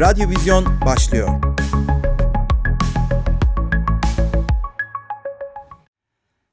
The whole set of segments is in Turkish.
Radyo Vizyon başlıyor.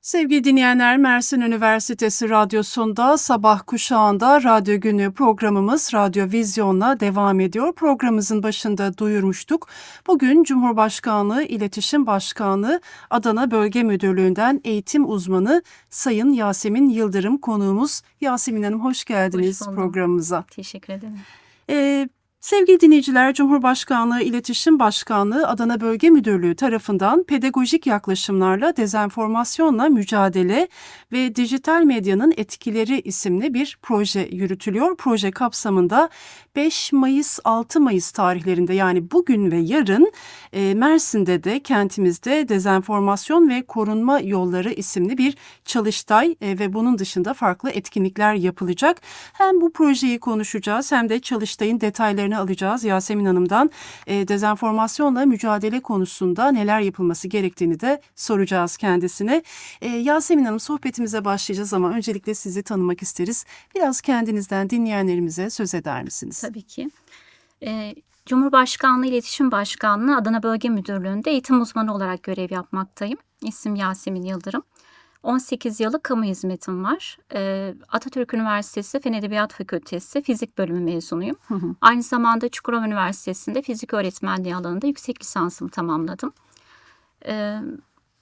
Sevgili dinleyenler, Mersin Üniversitesi Radyosu'nda sabah kuşağında Radyo Günü programımız Radyo Vizyon'la devam ediyor. Programımızın başında duyurmuştuk. Bugün Cumhurbaşkanlığı İletişim Başkanlığı Adana Bölge Müdürlüğü'nden eğitim uzmanı Sayın Yasemin Yıldırım konuğumuz. Yasemin Hanım hoş geldiniz Hoş buldum. programımıza. Teşekkür ederim. Ee, sevgili dinleyiciler, Cumhurbaşkanlığı İletişim Başkanlığı Adana Bölge Müdürlüğü tarafından pedagojik yaklaşımlarla dezenformasyonla mücadele ve dijital medyanın etkileri isimli bir proje yürütülüyor. Proje kapsamında 5 Mayıs 6 Mayıs tarihlerinde yani bugün ve yarın e, Mersin'de de kentimizde dezenformasyon ve korunma yolları isimli bir çalıştay e, ve bunun dışında farklı etkinlikler yapılacak. Hem bu projeyi konuşacağız hem de çalıştayın detaylarını alacağız Yasemin Hanım'dan. E, dezenformasyonla mücadele konusunda neler yapılması gerektiğini de soracağız kendisine. E, Yasemin Hanım sohbetimize başlayacağız ama öncelikle sizi tanımak isteriz. Biraz kendinizden dinleyenlerimize söz eder misiniz? Tabii ki. Ee, Cumhurbaşkanlığı İletişim Başkanlığı Adana Bölge Müdürlüğü'nde eğitim uzmanı olarak görev yapmaktayım. İsim Yasemin Yıldırım. 18 yıllık kamu hizmetim var. Ee, Atatürk Üniversitesi Fen Edebiyat Fakültesi Fizik Bölümü mezunuyum. Hı hı. Aynı zamanda Çukurova Üniversitesi'nde fizik öğretmenliği alanında yüksek lisansımı tamamladım. Ee,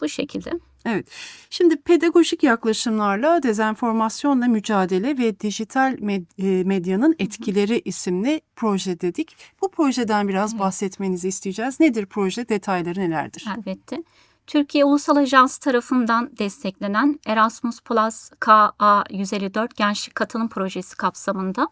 bu şekilde. Evet. Şimdi pedagojik yaklaşımlarla dezenformasyonla mücadele ve dijital med- e, medyanın etkileri isimli proje dedik. Bu projeden biraz bahsetmenizi isteyeceğiz. Nedir proje? Detayları nelerdir? Elbette. Türkiye Ulusal Ajansı tarafından desteklenen Erasmus Plus KA 154 Gençlik Katılım Projesi kapsamında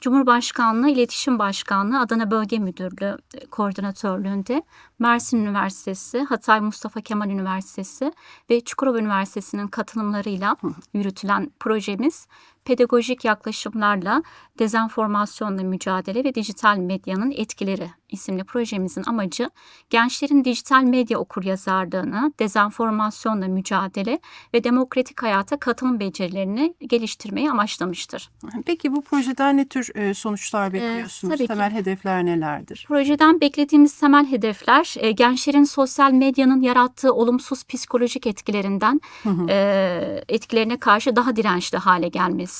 Cumhurbaşkanlığı İletişim Başkanlığı Adana Bölge Müdürlüğü e, Koordinatörlüğünde Mersin Üniversitesi, Hatay Mustafa Kemal Üniversitesi ve Çukurova Üniversitesi'nin katılımlarıyla yürütülen projemiz pedagojik yaklaşımlarla dezenformasyonla mücadele ve dijital medyanın etkileri isimli projemizin amacı gençlerin dijital medya okuryazarlığını, dezenformasyonla mücadele ve demokratik hayata katılım becerilerini geliştirmeyi amaçlamıştır. Peki bu projeden ne tür e, sonuçlar bekliyorsunuz? Ee, tabii ki. Temel hedefler nelerdir? Projeden beklediğimiz temel hedefler e, gençlerin sosyal medyanın yarattığı olumsuz psikolojik etkilerinden Hı hı. e, etkilerine karşı daha dirençli hale gelmesi,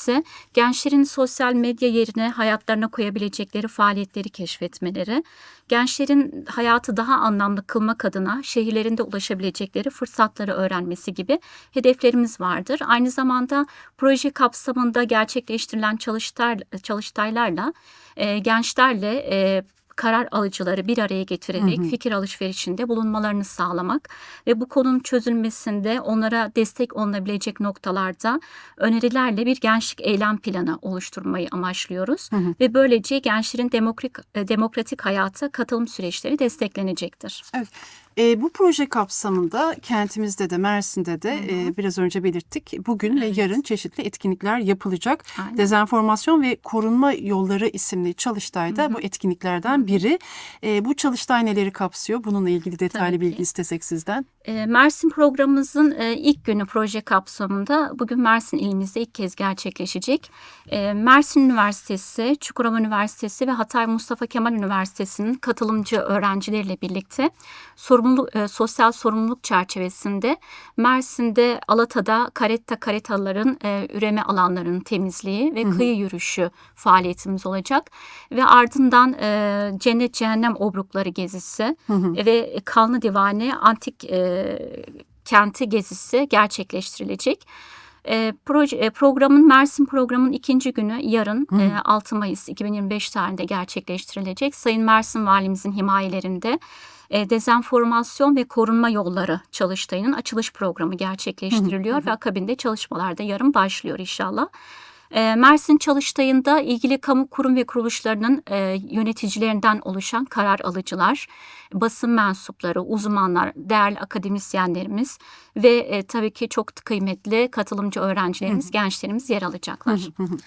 gençlerin sosyal medya yerine hayatlarına koyabilecekleri faaliyetleri keşfetmeleri, gençlerin hayatı daha anlamlı kılmak adına şehirlerinde ulaşabilecekleri fırsatları öğrenmesi gibi hedeflerimiz vardır. Aynı zamanda proje kapsamında gerçekleştirilen çalıştay, çalıştaylarla e, gençlerle e, karar alıcıları bir araya getirerek Hı hı. fikir alışverişinde bulunmalarını sağlamak ve bu konunun çözülmesinde onlara destek olunabilecek noktalarda önerilerle bir gençlik eylem planı oluşturmayı amaçlıyoruz Hı hı. ve böylece gençlerin demokratik, e, demokratik hayata katılım süreçleri desteklenecektir. E, bu proje kapsamında kentimizde de Mersin'de de e, biraz önce belirttik. Bugün Evet. ve yarın çeşitli etkinlikler yapılacak. Aynen. Dezenformasyon ve Korunma Yolları isimli çalıştayda Hı hı. bu etkinliklerden biri. E, bu çalıştay neleri kapsıyor? Bununla ilgili detaylı Tabii ki. bilgi istesek sizden. E, Mersin programımızın e, ilk günü proje kapsamında bugün Mersin ilimizde ilk kez gerçekleşecek. E, Mersin Üniversitesi, Çukurova Üniversitesi ve Hatay Mustafa Kemal Üniversitesi'nin katılımcı öğrencileriyle birlikte sorumluluk, e, sosyal sorumluluk çerçevesinde Mersin'de Alata'da karetta karetaların e, üreme alanlarının temizliği ve Hı hı. kıyı yürüyüşü faaliyetimiz olacak. Ve ardından e, Cennet Cehennem Obrukları gezisi Hı hı. ve Kanlı Divane Antik e, Kenti gezisi gerçekleştirilecek. E, proje, e, programın Mersin programın ikinci günü yarın hı. e, 6 Mayıs 2025 tarihinde gerçekleştirilecek. Sayın Mersin Valimizin himayelerinde e, dezenformasyon ve korunma yolları çalıştayının açılış programı gerçekleştiriliyor Hı hı. ve akabinde çalışmalar da yarın başlıyor inşallah. E, Mersin Çalıştayı'nda ilgili kamu kurum ve kuruluşlarının e, yöneticilerinden oluşan karar alıcılar, basın mensupları, uzmanlar, değerli akademisyenlerimiz ve e, tabii ki çok kıymetli katılımcı öğrencilerimiz, gençlerimiz yer alacaklar. Hı hı.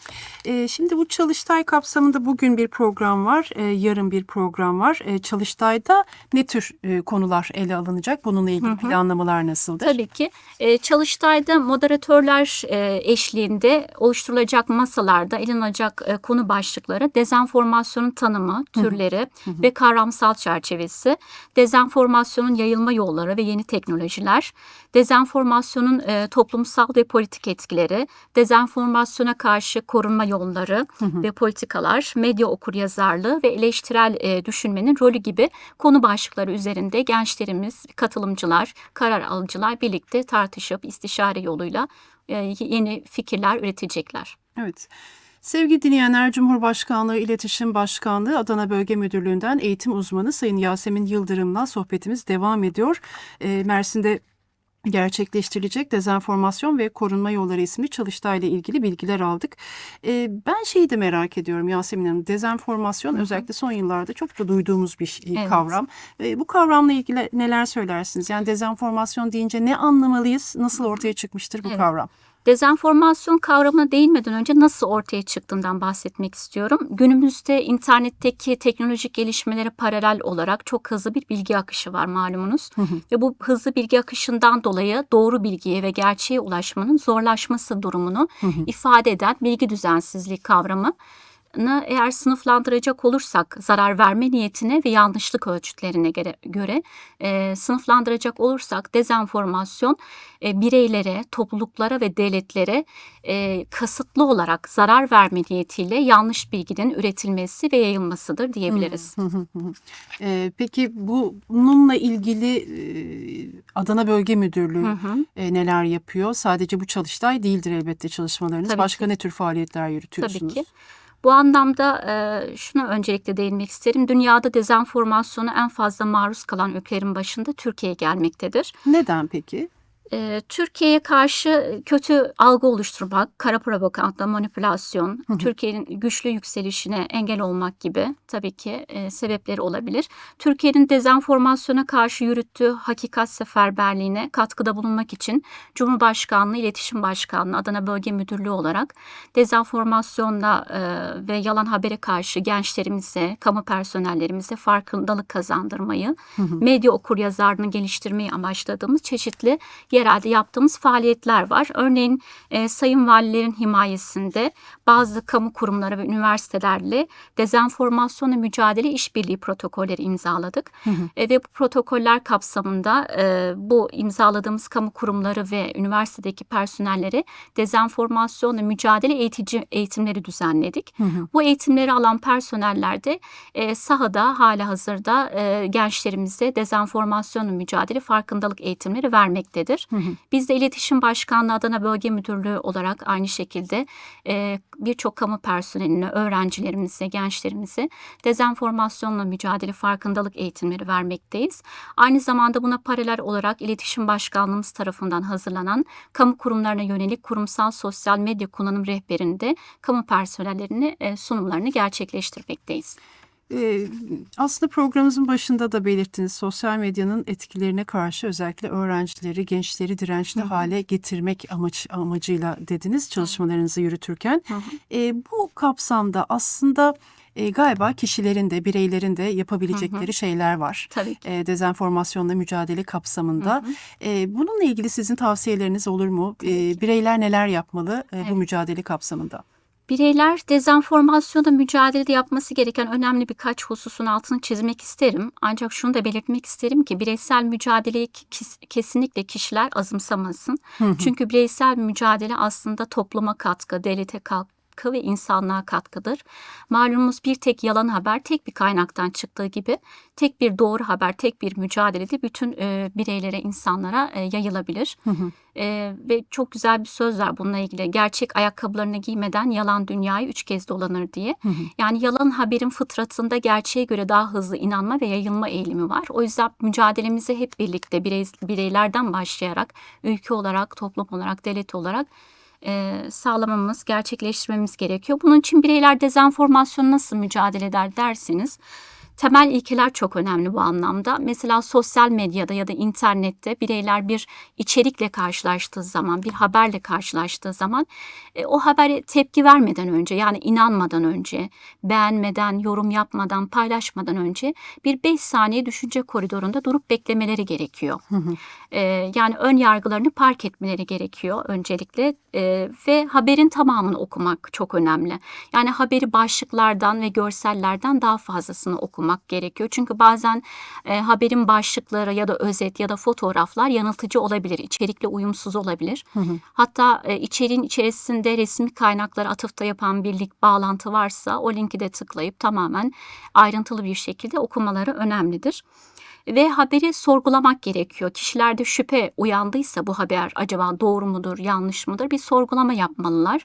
E, şimdi bu çalıştay kapsamında bugün bir program var, e, yarın bir program var. E, çalıştayda ne tür e, konular ele alınacak? Bununla ilgili Hı hı. planlamalar nasıldır? Tabii ki. E, Çalıştay'da moderatörler e, eşliğinde oluşturulacak masalarda ele alınacak e, konu başlıkları dezenformasyonun tanımı, türleri ve kavramsal çerçevesi, dezenformasyonun yayılma yolları ve yeni teknolojiler, dezenformasyonun e, toplumsal ve politik etkileri, dezenformasyona karşı korunma yolları ve politikalar, medya okuryazarlığı ve eleştirel e, düşünmenin rolü gibi konu başlıkları üzerinde gençlerimiz, katılımcılar, karar alıcılar birlikte tartışıp istişare yoluyla e, yeni fikirler üretecekler. Evet. Sevgili dinleyenler, Cumhurbaşkanlığı İletişim Başkanlığı Adana Bölge Müdürlüğü'nden eğitim uzmanı Sayın Yasemin Yıldırım'la sohbetimiz devam ediyor. E, Mersin'de gerçekleştirilecek dezenformasyon ve korunma yolları isimli çalıştayla ilgili bilgiler aldık. E, ben şeyi de merak ediyorum Yasemin Hanım. Dezenformasyon özellikle son yıllarda çok da duyduğumuz bir şey- Evet. kavram. E, bu kavramla ilgili neler söylersiniz? Yani dezenformasyon deyince ne anlamalıyız? Nasıl ortaya çıkmıştır bu Evet. kavram? Dezenformasyon kavramına değinmeden önce nasıl ortaya çıktığından bahsetmek istiyorum. Günümüzde internetteki teknolojik gelişmelere paralel olarak çok hızlı bir bilgi akışı var malumunuz. Ve bu hızlı bilgi akışından dolayı doğru bilgiye ve gerçeğe ulaşmanın zorlaşması durumunu ifade eden bilgi düzensizliği kavramı eğer sınıflandıracak olursak zarar verme niyetine ve yanlışlık ölçütlerine göre, göre e, sınıflandıracak olursak dezenformasyon e, bireylere, topluluklara ve devletlere e, kasıtlı olarak zarar verme niyetiyle yanlış bilginin üretilmesi ve yayılmasıdır diyebiliriz. Ee, peki bu bununla ilgili e, Adana Bölge Müdürlüğü Hı hı. e, neler yapıyor? Sadece bu çalıştay değildir elbette çalışmalarınız. Tabii Başka ki. ne tür faaliyetler Tabii yürütüyorsunuz? ki. Bu anlamda e, şuna öncelikle değinmek isterim. Dünyada dezenformasyona en fazla maruz kalan ülkelerin başında Türkiye gelmektedir. Neden peki? Ee, Türkiye'ye karşı kötü algı oluşturmak, kara propaganda, manipülasyon, Türkiye'nin güçlü yükselişine engel olmak gibi tabii ki e, sebepleri olabilir. Türkiye'nin dezenformasyona karşı yürüttüğü hakikat seferberliğine katkıda bulunmak için Cumhurbaşkanlığı İletişim Başkanlığı Adana Bölge Müdürlüğü olarak dezenformasyonla e, ve yalan habere karşı gençlerimize, kamu personellerimize farkındalık kazandırmayı, medya okuryazarlığını geliştirmeyi amaçladığımız çeşitli yerelde yaptığımız faaliyetler var. Örneğin e, sayın valilerin himayesinde bazı kamu kurumları ve üniversitelerle dezenformasyonla mücadele işbirliği protokolleri imzaladık. E, ve bu protokoller kapsamında e, bu imzaladığımız kamu kurumları ve üniversitedeki personellere dezenformasyonla mücadele eğitici eğitimleri düzenledik. Bu eğitimleri alan personeller de e, sahada hala hazırda e, gençlerimize dezenformasyonla mücadele farkındalık eğitimleri vermektedir. Biz de İletişim Başkanlığı Adana Bölge Müdürlüğü olarak aynı şekilde e, birçok kamu personeline, öğrencilerimize, gençlerimize dezenformasyonla mücadele farkındalık eğitimleri vermekteyiz. Aynı zamanda buna paralel olarak İletişim Başkanlığımız tarafından hazırlanan kamu kurumlarına yönelik kurumsal sosyal medya kullanım rehberinde kamu personellerine sunumlarını gerçekleştirmekteyiz. Ee, aslında programımızın başında da belirttiniz sosyal medyanın etkilerine karşı özellikle öğrencileri, gençleri dirençli hale getirmek amaç amacıyla dediniz çalışmalarınızı yürütürken. Hı hı. Ee, bu kapsamda aslında e, galiba kişilerin de bireylerin de yapabilecekleri şeyler var. Tabii ki. E, dezenformasyonla mücadele kapsamında. E, bununla ilgili sizin tavsiyeleriniz olur mu? E, bireyler neler yapmalı e, bu Evet. mücadele kapsamında? Bireyler dezenformasyonla mücadelede yapması gereken önemli birkaç hususun altını çizmek isterim. Ancak şunu da belirtmek isterim ki bireysel mücadeleyi kes- kesinlikle kişiler azımsamasın. Çünkü bireysel mücadele aslında topluma katkı, devlete katkı ve insanlığa katkıdır. Malumunuz bir tek yalan haber tek bir kaynaktan çıktığı gibi tek bir doğru haber, tek bir mücadelede bütün e, bireylere, insanlara e, yayılabilir. E, ve çok güzel bir söz var bununla ilgili. Gerçek ayakkabılarını giymeden yalan dünyayı üç kez dolanır diye. Yani yalan haberin fıtratında gerçeğe göre daha hızlı inanma ve yayılma eğilimi var. O yüzden mücadelemizi hep birlikte birey, bireylerden başlayarak ülke olarak, toplum olarak, devlet olarak e, sağlamamız, gerçekleştirmemiz gerekiyor. Bunun için bireyler dezenformasyonu nasıl mücadele eder derseniz, temel ilkeler çok önemli bu anlamda. Mesela sosyal medyada ya da internette bireyler bir içerikle karşılaştığı zaman, bir haberle karşılaştığı zaman e, o habere tepki vermeden önce yani inanmadan önce, beğenmeden, yorum yapmadan, paylaşmadan önce bir 5 saniye düşünce koridorunda durup beklemeleri gerekiyor. E, yani ön yargılarını park etmeleri gerekiyor öncelikle E, ve haberin tamamını okumak çok önemli. Yani haberi başlıklardan ve görsellerden daha fazlasını okumak gerekiyor. Çünkü bazen e, haberin başlıkları ya da özet ya da fotoğraflar yanıltıcı olabilir, içerikle uyumsuz olabilir. Hatta e, içeriğin içerisinde resmi kaynaklara atıfta yapan bir link bağlantı varsa o linki de tıklayıp tamamen ayrıntılı bir şekilde okumaları önemlidir. Ve haberi sorgulamak gerekiyor. Kişilerde şüphe uyandıysa bu haber acaba doğru mudur, yanlış mıdır bir sorgulama yapmalılar.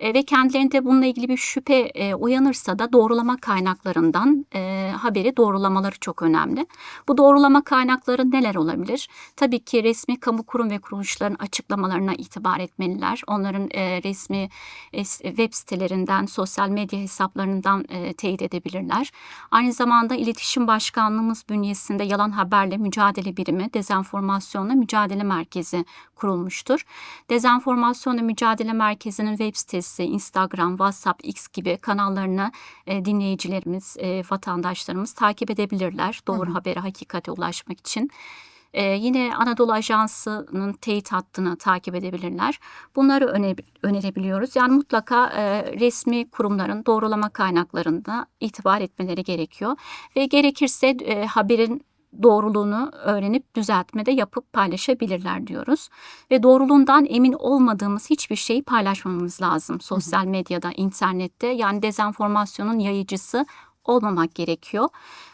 E, ve kendilerinde bununla ilgili bir şüphe e, uyanırsa da doğrulama kaynaklarından e, haberi doğrulamaları çok önemli. Bu doğrulama kaynakları neler olabilir? Tabii ki resmi kamu kurum ve kuruluşların açıklamalarına itibar etmeliler. Onların e, resmi e, web sitelerinden, sosyal medya hesaplarından e, teyit edebilirler. Aynı zamanda İletişim Başkanlığımız bünyesinde yalan haberle mücadele birimi, dezenformasyonla mücadele merkezi kurulmuştur. Dezenformasyonla mücadele merkezinin web sitesi, Instagram, WhatsApp, X gibi kanallarını e, dinleyicilerimiz, e, vatandaşlarımız takip edebilirler. Doğru Hı habere, hakikate ulaşmak için. E, yine Anadolu Ajansı'nın teyit hattını takip edebilirler. Bunları öne, önerebiliyoruz. Yani mutlaka e, resmi kurumların doğrulama kaynaklarında itibar etmeleri gerekiyor. Ve gerekirse e, haberin doğruluğunu öğrenip düzeltmede yapıp paylaşabilirler diyoruz. Ve doğruluğundan emin olmadığımız hiçbir şeyi paylaşmamamız lazım. Sosyal medyada, internette yani dezenformasyonun yayıcısı olmamak gerekiyor.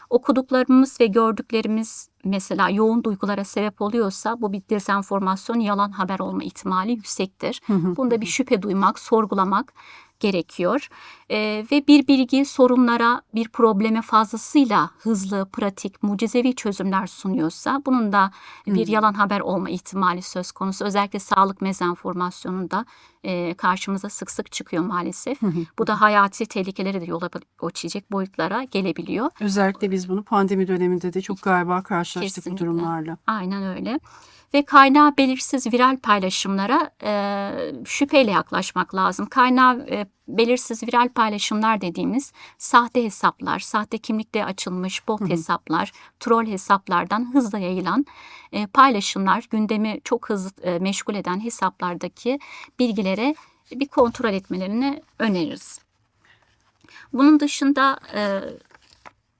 Okuduklarımız ve gördüklerimiz mesela yoğun duygulara sebep oluyorsa bu bir dezenformasyon, yalan haber olma ihtimali yüksektir. Bunda bir şüphe duymak, sorgulamak gerekiyor. Ee, ve bir bilgi sorunlara, bir probleme fazlasıyla hızlı, pratik, mucizevi çözümler sunuyorsa bunun da bir Hmm. yalan haber olma ihtimali söz konusu. Özellikle sağlık mezenformasyonunda e, karşımıza sık sık çıkıyor maalesef. Bu da hayati tehlikeleri de yol açacak boyutlara gelebiliyor. Özellikle biz bunu pandemi döneminde de çok galiba karşılaştık bu Kesinlikle. durumlarla. Aynen öyle. Ve kaynağı belirsiz viral paylaşımlara e, şüpheyle yaklaşmak lazım. Kaynağı e, belirsiz viral paylaşımlar dediğimiz sahte hesaplar, sahte kimlikle açılmış bot Hı hı. hesaplar, troll hesaplardan hızla yayılan e, paylaşımlar, gündemi çok hızlı e, meşgul eden hesaplardaki bilgilere bir kontrol etmelerini öneririz. Bunun dışında e,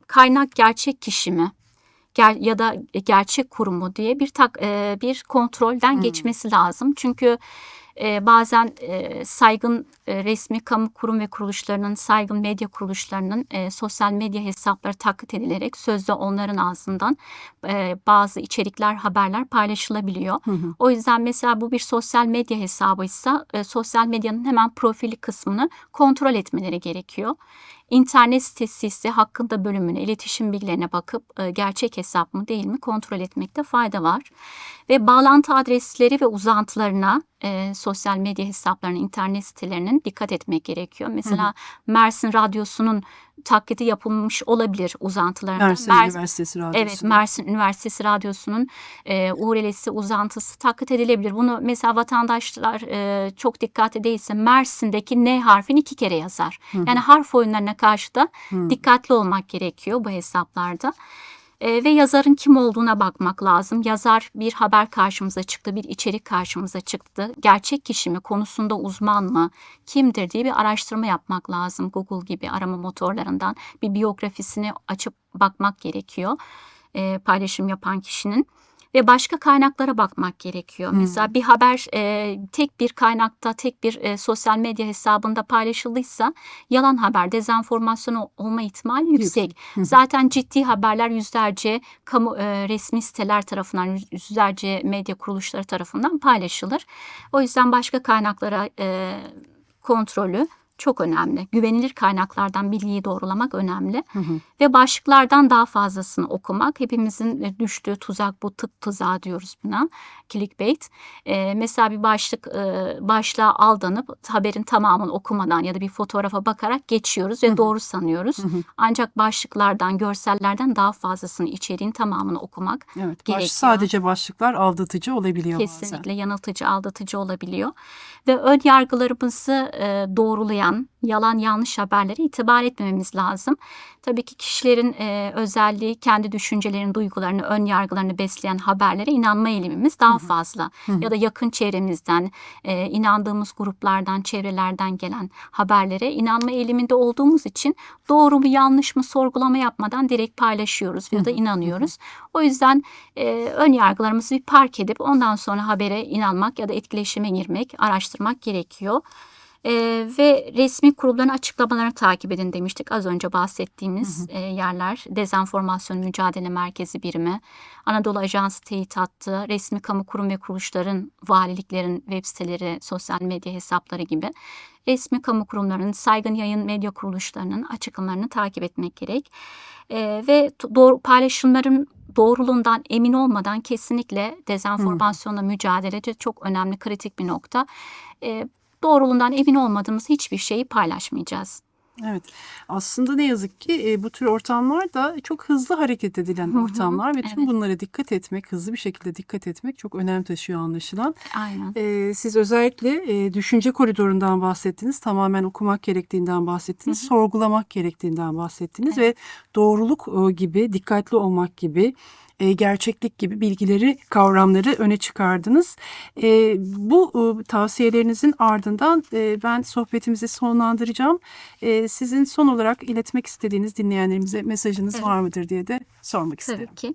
kaynak gerçek kişi mi? Ger- ya da gerçek kurumu diye bir tak e, bir kontrolden Hmm. geçmesi lazım. Çünkü e, bazen e, saygın e, resmi kamu kurum ve kuruluşlarının, saygın medya kuruluşlarının e, sosyal medya hesapları taklit edilerek sözde onların ağzından e, bazı içerikler, haberler paylaşılabiliyor. Hı hı. O yüzden mesela bu bir sosyal medya hesabıysa e, sosyal medyanın hemen profili kısmını kontrol etmeleri gerekiyor. İnternet sitesi hakkında bölümüne, iletişim bilgilerine bakıp e, gerçek hesap mı değil mi kontrol etmekte fayda var. Ve bağlantı adresleri ve uzantılarına e, sosyal medya hesaplarının, internet sitelerinin dikkat etmek gerekiyor. Mesela Mersin Radyosu'nun taklidi yapılmış olabilir uzantılarında. Mersin Mer- Üniversitesi Radyosu. Evet, Mersin Üniversitesi Radyosu'nun e, URL'si, uzantısı taklit edilebilir. Bunu mesela vatandaşlar e, çok dikkatli değilse Mersin'deki N harfini iki kere yazar. Hı hı. Yani harf oyunlarına karşı da Hı. dikkatli olmak gerekiyor bu hesaplarda. E, ve yazarın kim olduğuna bakmak lazım. Yazar bir haber karşımıza çıktı, bir içerik karşımıza çıktı. Gerçek kişi mi, konusunda uzman mı, kimdir diye bir araştırma yapmak lazım. Google gibi arama motorlarından bir biyografisini açıp bakmak gerekiyor e, paylaşım yapan kişinin ve başka kaynaklara bakmak gerekiyor. Hmm. Mesela bir haber e, tek bir kaynakta, tek bir e, sosyal medya hesabında paylaşıldıysa yalan haber, dezenformasyon ol- olma ihtimali yüksek. Hı. Zaten ciddi haberler yüzlerce kamu e, resmi siteler tarafından, yüz- yüzlerce medya kuruluşları tarafından paylaşılır. O yüzden başka kaynaklara e, kontrolü çok önemli. Güvenilir kaynaklardan bilgiyi doğrulamak önemli. Hı hı. Ve başlıklardan daha fazlasını okumak. Hepimizin düştüğü tuzak bu tıp tuzağı diyoruz buna. Clickbait. E, mesela bir başlık e, başlığa aldanıp haberin tamamını okumadan ya da bir fotoğrafa bakarak geçiyoruz ve Hı hı. doğru sanıyoruz. Hı hı. Ancak başlıklardan, görsellerden daha fazlasını, içeriğin tamamını okumak Evet, baş, gerekiyor. sadece başlıklar aldatıcı olabiliyor kesinlikle yanıltıcı, aldatıcı olabiliyor. Ve ön yargılarımızı e, doğrulayan yalan yanlış haberlere itibar etmememiz lazım. Tabii ki kişilerin e, özelliği kendi düşüncelerini, duygularını, ön yargılarını besleyen haberlere inanma eğilimimiz daha fazla. Hı hı. Ya da yakın çevremizden, e, inandığımız gruplardan, çevrelerden gelen haberlere inanma eğiliminde olduğumuz için doğru mu yanlış mı sorgulama yapmadan direkt paylaşıyoruz ya da inanıyoruz. O yüzden e, ön yargılarımızı bir park edip ondan sonra habere inanmak ya da etkileşime girmek, araştırmak gerekiyor. E, ve resmi kurumların açıklamalarını takip edin demiştik. Az önce bahsettiğimiz e, yerler Dezenformasyon Mücadele Merkezi Birimi, Anadolu Ajansı teyit hattı, resmi kamu kurum ve kuruluşların, valiliklerin web siteleri, sosyal medya hesapları gibi resmi kamu kurumlarının, saygın yayın medya kuruluşlarının açıklamalarını takip etmek gerek. E, ve doğru paylaşımların doğruluğundan emin olmadan kesinlikle dezenformasyonla mücadelede çok önemli kritik bir nokta. E, doğruluğundan emin olmadığımız hiçbir şeyi paylaşmayacağız. Evet. Aslında ne yazık ki e, bu tür ortamlar da çok hızlı hareket edilen Hı hı, ortamlar ve tüm evet. bunlara dikkat etmek, hızlı bir şekilde dikkat etmek çok önem taşıyor anlaşılan. Aynen. E, siz özellikle e, düşünce koridorundan bahsettiniz, tamamen okumak gerektiğinden bahsettiniz, Hı hı. sorgulamak gerektiğinden bahsettiniz Evet. ve doğruluk e, gibi, dikkatli olmak gibi, e, gerçeklik gibi bilgileri, kavramları öne çıkardınız. E, bu e, tavsiyelerinizin ardından e, ben sohbetimizi sonlandıracağım. E, sizin son olarak iletmek istediğiniz dinleyenlerimize mesajınız Evet. var mıdır diye de sormak isterim. Tabii ki.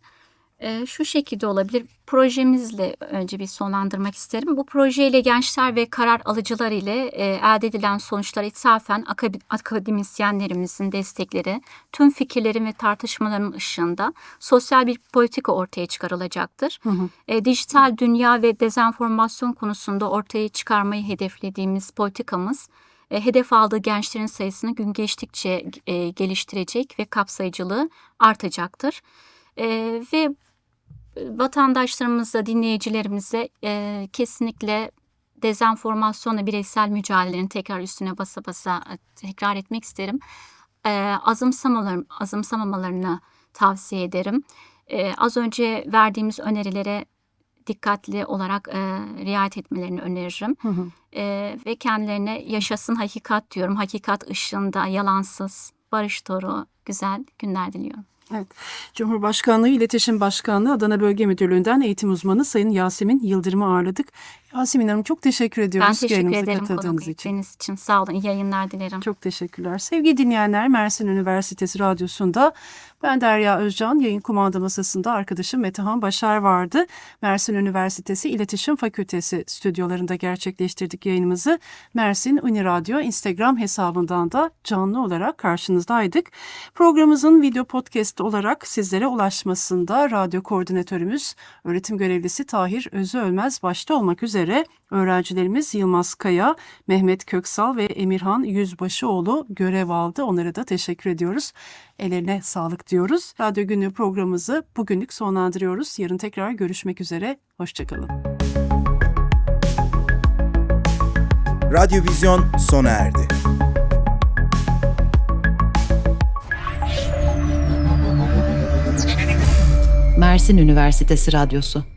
Ee, şu şekilde olabilir. Projemizle önce bir sonlandırmak isterim. Bu projeyle gençler ve karar alıcılar ile e, elde edilen sonuçlar ithafen akademisyenlerimizin destekleri, tüm fikirlerin ve tartışmaların ışığında sosyal bir politika ortaya çıkarılacaktır. Hı hı. E, dijital dünya ve dezenformasyon konusunda ortaya çıkarmayı hedeflediğimiz politikamız e, hedef aldığı gençlerin sayısını gün geçtikçe e, geliştirecek ve kapsayıcılığı artacaktır. E, ve vatandaşlarımıza, dinleyicilerimize e, kesinlikle dezenformasyonla bireysel mücadelenin tekrar üstüne basa basa e, tekrar etmek isterim. E, azımsamalar, azımsamamalarını tavsiye ederim. E, az önce verdiğimiz önerilere dikkatli olarak e, riayet etmelerini öneririm. Hı hı. E, ve kendilerine yaşasın hakikat diyorum. Hakikat ışığında yalansız, barış dolu, güzel günler diliyorum. Evet. Cumhurbaşkanlığı İletişim Başkanlığı Adana Bölge Müdürlüğü'nden eğitim uzmanı Sayın Yasemin Yıldırım'ı ağırladık. Yasemin Hanım çok teşekkür ediyoruz Ben teşekkür yayınımıza ederim katıldığınız konuk için. ettiğiniz için. Sağ olun. İyi yayınlar dilerim. Çok teşekkürler. Sevgili dinleyenler Mersin Üniversitesi Radyosu'nda ben Derya Özcan yayın kumanda masasında arkadaşım Metehan Başar vardı. Mersin Üniversitesi İletişim Fakültesi stüdyolarında gerçekleştirdik yayınımızı. Mersin Uni Radyo Instagram hesabından da canlı olarak karşınızdaydık. Programımızın video podcast olarak sizlere ulaşmasında radyo koordinatörümüz öğretim görevlisi Tahir Özü Ölmez başta olmak üzere öğrencilerimiz Yılmaz Kaya, Mehmet Köksal ve Emirhan Yüzbaşıoğlu görev aldı. Onlara da teşekkür ediyoruz. Ellerine sağlık diyoruz. Radyo Günlüğü programımızı bugünlük sonlandırıyoruz. Yarın tekrar görüşmek üzere. Hoşçakalın. Radyo Vizyon sona erdi. Mersin Üniversitesi Radyosu